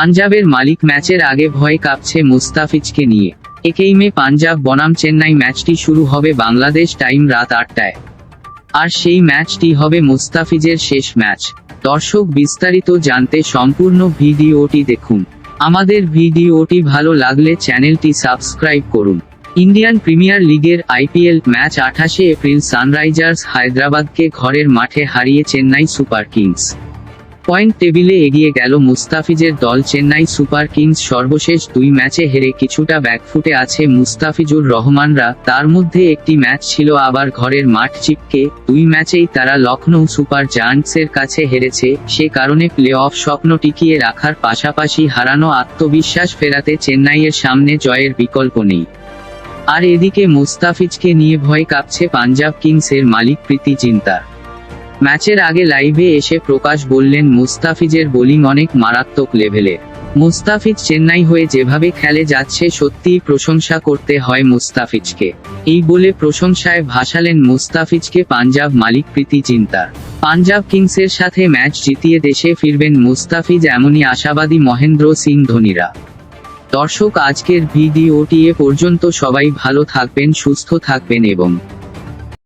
পাঞ্জাবের মালিক ম্যাচের আগে ভয় কাঁপছে মুস্তাফিজকে নিয়ে। একেই মে পাঞ্জাব বনাম চেন্নাই ম্যাচটি শুরু হবে বাংলাদেশ টাইম রাত আটটায়। আর সেই ম্যাচটি হবে মুস্তাফিজের শেষ ম্যাচ। দর্শক বিস্তারিত জানতে সম্পূর্ণ ভিডিওটি দেখুন। আমাদের ভিডিওটি ভালো লাগলে চ্যানেলটি সাবস্ক্রাইব করুন। ইন্ডিয়ান প্রিমিয়ার লিগের আইপিএল ম্যাচ আঠাশে এপ্রিল সানরাইজার্স হায়দ্রাবাদকে ঘরের মাঠে হারিয়ে চেন্নাই সুপার কিংস। পয়েন্ট টেবিলে এগিয়ে গেল মুস্তাফিজের দল চেন্নাই সুপার কিংস। সর্বশেষ দুই ম্যাচে হেরে কিছুটা ব্যাকফুটে আছে মুস্তাফিজুর রহমানরা। তার মধ্যে একটি ম্যাচ ছিল আবার ঘরের মাঠ চিপকে। দুই ম্যাচেই তারা লখনৌ সুপার জায়ান্টসের কাছে হেরেছে। সে কারণে প্লে অফ স্বপ্ন টিকিয়ে রাখার পাশাপাশি হারানো আত্মবিশ্বাস ফেরাতে চেন্নাইয়ের সামনে জয়ের বিকল্প নেই। আর এদিকে মুস্তাফিজকে নিয়ে ভয় কাঁপছে পাঞ্জাব কিংসের মালিক প্রীতি চিন্তার ম্যাচের আগে লাইভে এসে প্রকাশ বললেন, মুস্তাফিজের বোলিং অনেক মারাত্মক লেভেলের মুস্তাফিজ চেন্নাই হয়ে যেভাবে খেলে যাচ্ছে, সত্যিই প্রশংসা করতে হয় মুস্তাফিজকে। এই বলে প্রশংসায় ভাসালেন মুস্তাফিজকে পাঞ্জাব মালিক প্রীতি চিন্তার পাঞ্জাব কিংসের সাথে ম্যাচ জিতিয়ে দেশে ফিরবেন মুস্তাফিজ এমনই আশাবাদী মহেন্দ্র সিং ধোনিরা। দর্শক, আজকের ভিডিওটি এ পর্যন্ত। সবাই ভালো থাকবেন, সুস্থ থাকবেন এবং